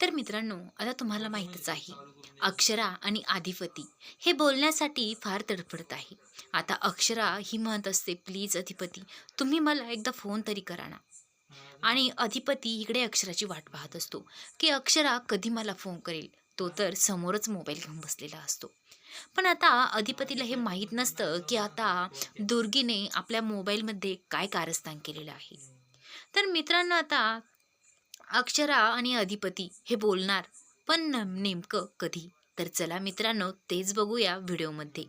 तर मित्रांनो आता तुम्हाला माहीतच आहे अक्षरा आणि अधिपती हे बोलण्यासाठी फार तडफडत आहे. आता अक्षरा ही म्हणत असते प्लीज अधिपती तुम्ही मला एकदा फोन तरी करा ना. आणि अधिपती इकडे अक्षराची वाट पाहत असतो की अक्षरा कधी मला फोन करेल? तो तर समोरच मोबाईल घेऊन बसलेला असतो. पण आता अधिपतीला हे माहीत नसतं की आता दुर्गीने आपल्या मोबाईलमध्ये काय कारस्थान केलेलं आहे. तर मित्रांनो आता अक्षरा आणि अधिपती हे बोलणार. पण न- नेमकं कधी? तर चला मित्रांनो तेच बघूया व्हिडिओमध्ये.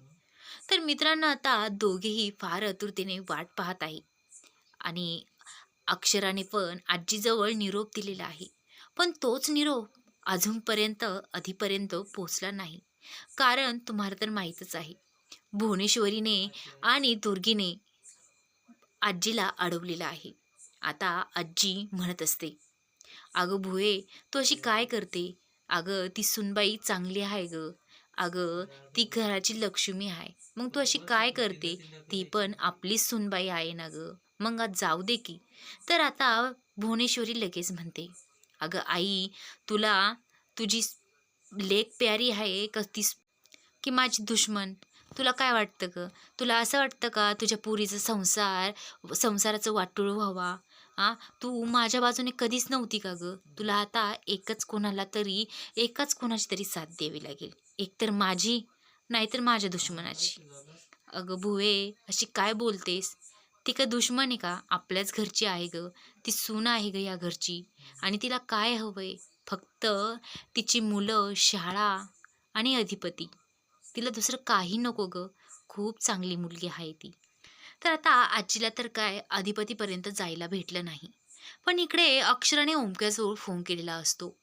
तर मित्रांनो आता दोघेही फार आतुरतेने वाट पाहत आहे. आणि अक्षराने पण आजीजवळ निरोप दिलेला आहे. पण तोच निरोप अजूनपर्यंत आधीपर्यंत पोचला नाही. कारण तुम्हाला तर माहीतच आहे भुवनेश्वरीने आणि दुर्गीने आजीला अडवलेलं आहे. आता आजी म्हणत असते अगं भुये तू अशी काय करते? अगं ती सुनबाई चांगली आहे ग. अगं ती घराची लक्ष्मी आहे. मग तू अशी काय करते? ती पण आपलीच सुनबाई आहे ना ग. मग आज जाऊ दे की. तर आता भुवनेश्वरी लगेच म्हणते अगं आई तुला तुझी लेक प्यारी आहे का ती की माझी दुश्मन? तुला काय वाटतं ग? तुला असं वाटतं का तुझ्या पुरीचा संसार संसाराचं वाटूळ व्हावा? आ तू माझ्या बाजूने कधीच नव्हती का ग? तुला आता एकच कोणाला तरी एकाच कोणाची तरी साथ द्यावी लागेल. एकतर माझी नाहीतर माझ्या दुश्मनाची. अगं भुवे अशी काय बोलतेस? ती का दुश्मन आहे का? आपल्याच घरची आहे ग. ती सून आहे ग या घरची. आणि तिला काय हवंय? फक्त तिची मुलं शाळा आणि अधिपती. तिला दुसरं काही नको ग. खूप चांगली मुलगी आहे ती. तर आता आजीला तर काय अधिपतीपर्यंत जायला भेटलं नाही. पण इकडे अक्षराने ओमक्याजवळ फोन केलेला असतो.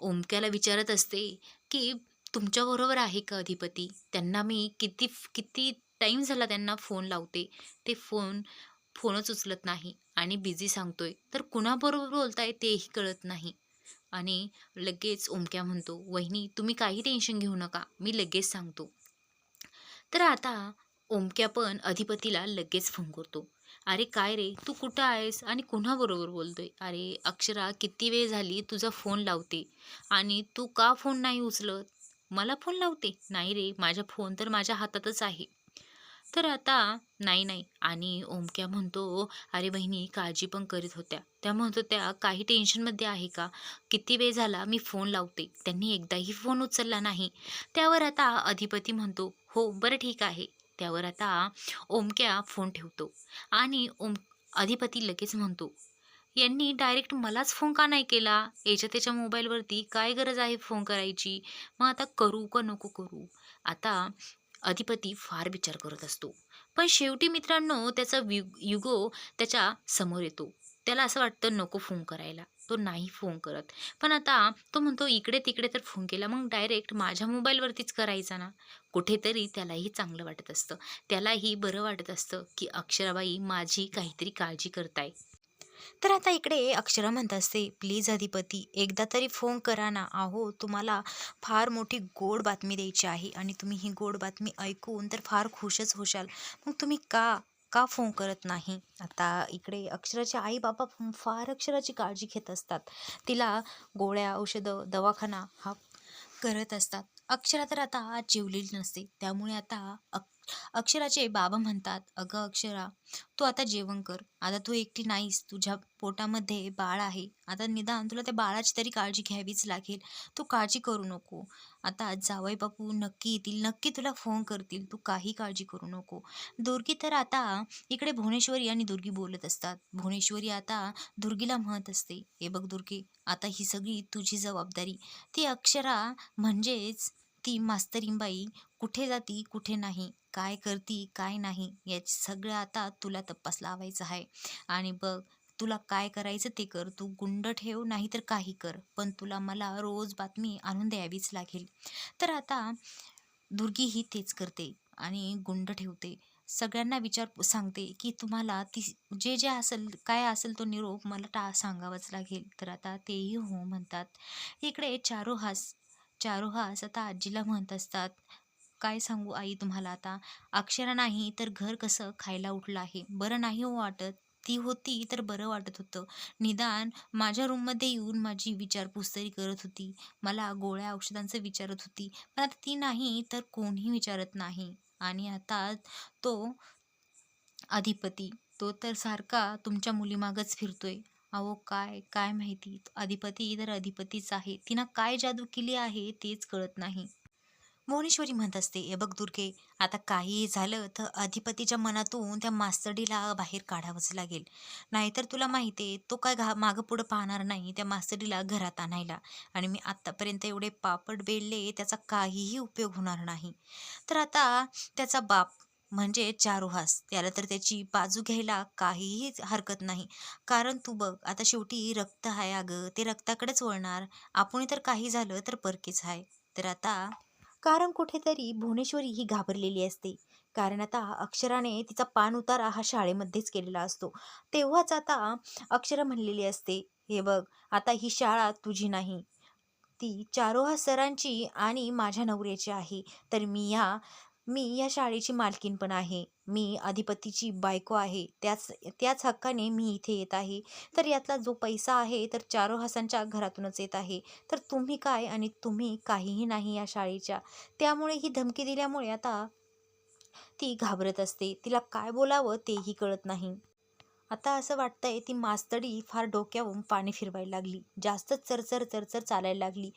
ओमक्याला विचारत असते की तुमच्याबरोबर आहे का अधिपती? त्यांना मी किती किती टाईम झाला त्यांना फोन लावते. ते फोन फोनच उचलत नाही आणि बिझी सांगतोय. तर कुणाबरोबर बोलताय तेही कळत नाही. आणि लगेच ओमक्या म्हणतो वहिनी तुम्ही काही टेन्शन घेऊ नका. मी लगेच सांगतो. तर आता ओमक्या पण अधिपतीला लगेच फोन करतो. अरे काय रे? तू कुठं आहेस? आणि कुणाबरोबर बोलतोय? अरे अक्षरा किती वेळ झाली तुझा फोन लावते? आणि तू का फोन नाही उचलत? मला फोन लावते? नाही रे माझा फोन तर माझ्या हातातच आहे. तर आता नाही नाही. आणि ओमक्या म्हणतो अरे बहिणी काळजी पण करीत होत्या. त्या म्हणत होत्या काही टेन्शनमध्ये आहे का? किती वेळ झाला मी फोन लावते? त्यांनी एकदाही फोन उचलला नाही. त्यावर आता अधिपती म्हणतो हो बरं ठीक आहे. त्यावर आता ओमक्या फोन ठेवतो आणि ओम अधिपती लगेच म्हणतो यांनी डायरेक्ट मलाच फोन का नाही केला? याच्या त्याच्या मोबाईलवरती काय गरज आहे फोन करायची? मग आता करू का नको करू? आता अधिपती फार विचार करत असतो. पण शेवटी मित्रांनो त्याचा वि युगो त्याच्यासमोर येतो. त्याला असं वाटतं नको फोन करायला. तो नाही फोन करत. पण आता तो म्हणतो इकडे तिकडे तर फोन केला. मग डायरेक्ट माझ्या मोबाईलवरतीच करायचा ना. कुठेतरी त्यालाही चांगलं वाटत असतं. त्यालाही बरं वाटत असतं की अक्षराबाई माझी काहीतरी काळजी करताय. तर आता इकडे अक्षरा म्हणत असते प्लीज अधिपती एकदा तरी फोन करा ना. आहो तुम्हाला फार मोठी गोड बातमी द्यायची आहे आणि तुम्ही ही गोड बातमी ऐकून तर फार खुशच होशाल. मग तुम्ही का का फोन करत नाही? आता इकडे अक्षराचे आई बाबा फार अक्षराची काळजी घेत असतात. तिला गोळ्या औषधं दवाखाना हा करत असतात. अक्षरा तर आता आज जेवलेली नसते. त्यामुळे आता अक अक्षराचे बाबा म्हणतात अगं अक्षरा तू आता जेवण कर. आता तू एकटी नाहीस. तुझ्या पोटामध्ये बाळ आहे. आता निदान तुला त्या बाळाची तरी काळजी घ्यावीच लागेल. तू काळजी करू नको. आता जावई बापू नक्की येतील. नक्की तुला फोन करतील. तू काही काळजी करू नको. दुर्गी तर आता इकडे भुवनेश्वरी आणि दुर्गी बोलत असतात. भुवनेश्वरी आता दुर्गीला म्हणत असते हे बघ दुर्गी आता ही सगळी तुझी जबाबदारी. ती अक्षरा म्हणजेच ती मास्तरींबाई कुठे जाती कुठे नाही काय करती काय नाही याची सगळं आता तुला तपास लावायचं आहे. आणि बघ तुला काय करायचं ते कर तू गुंड ठेव नाही तर काही कर पण तुला मला रोज बातमी आणून द्यावीच लागेल. तर आता दुर्गी ही तेच करते आणि गुंड ठेवते. सगळ्यांना विचार सांगते की तुम्हाला ती जे जे असेल काय असेल तो निरोप मला टा सांगावाच लागेल. तर आता तेही हो म्हणतात. इकडे चारो हास चारो हास आजीला म्हणत असतात काय सांगू आई तुम्हाला आता? अक्षरा नाही तर घर कसं खायला उठलं आहे? बरं नाही हो वाटत. ती होती तर बरं वाटत होतं. निदान माझ्या रूममध्ये येऊन माझी विचारपूस तरी करत होती. मला गोळ्या औषधांचं विचारत होती. पण आता ती नाही तर कोणीही विचारत नाही. आणि आता तो अधिपती. तो तर सारखा तुमच्या मुलीमागच फिरतोय. अहो काय काय माहिती? अधिपती तर अधिपतीच आहे. तिनं काय जादू केली आहे तेच कळत नाही. भुवनेश्वरी म्हणत असते हे बघ दुर्गे आता काहीही झालं तर अधिपतीच्या मनातून त्या मास्तडीला बाहेर काढावंच लागेल. नाहीतर तुला माहिती आहे तो काय घा मागं पुढं पाहणार नाही त्या मास्तडीला घरात आणायला. आणि मी आत्तापर्यंत एवढे पापड बेडले त्याचा काहीही उपयोग होणार नाही. तर आता त्याचा बाप म्हणजे चारुहास त्याला तर त्याची बाजू घ्यायला काहीही हरकत नाही. कारण तू बघ आता शेवटी रक्त आहे अगं. ते रक्ताकडेच वळणार. आपण तर काही झालं तर परकेच आहे तर आता कारण कुठेतरी भुवनेश्वरी ही घाबरलेली असते. कारण आता अक्षराने तिचा पान उतारा हा शाळेमध्येच केलेला असतो. तेव्हाच आता अक्षरा म्हणलेली असते हे बघ आता ही शाळा तुझी नाही. ती चारोहा सरांची आणि माझ्या नवऱ्याची आहे. तर मी या मी या शाळेची मालकीन पण आहे. मी अधिपतीची बायको आहे. त्याच त्याच हक्काने मी इथे येत आहे. तर यातला जो पैसा आहे तर चारो हासांच्या घरातूनच येत आहे. तर तुम्ही काय आणि तुम्ही काहीही नाही या शाळेच्या. त्यामुळे ही धमकी दिल्यामुळे आता ती घाबरत असते. तिला काय बोलावं तेही कळत नाही. आता असं वाटतंय ती मास्तडी फार डोक्यावरून पाणी फिरवायला लागली. जास्तच चरचर चरचर चालायला लागली.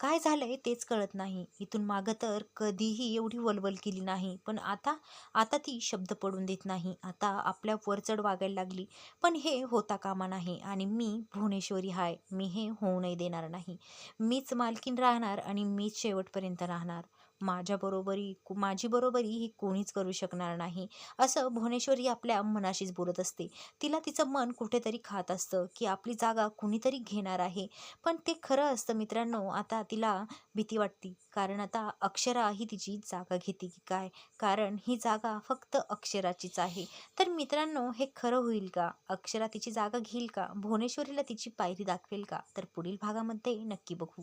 काय झालंय तेच कळत नाही. इथून मागं तर कधीही एवढी वलवल केली नाही. पण आता आता ती शब्द पडून देत नाही. आता आपल्या वरचढ वागायला लागली. पण हे होता कामा नाही. आणि मी भुवनेश्वरी हाय. मी हे होऊ नाही देणार नाही. मीच मालकीन राहणार आणि मीच शेवटपर्यंत राहणार. माझ्या बरोबरी माझी बरोबरी ही कोणीच करू शकणार नाही. असं भुवनेश्वरी आपल्या मनाशीच बोलत असते. तिला तिचं मन कुठेतरी खात असतं की आपली जागा कुणीतरी घेणार आहे. पण ते खरं असतं मित्रांनो आता तिला भीती वाटते. कारण आता अक्षरा ही तिची जागा घेते की काय? कारण ही जागा फक्त अक्षराचीच आहे. तर मित्रांनो हे खरं होईल का? अक्षरा तिची जागा घेईल का? भुवनेश्वरीला तिची पायरी दाखवेल का? तर पुढील भागामध्ये नक्की बघू.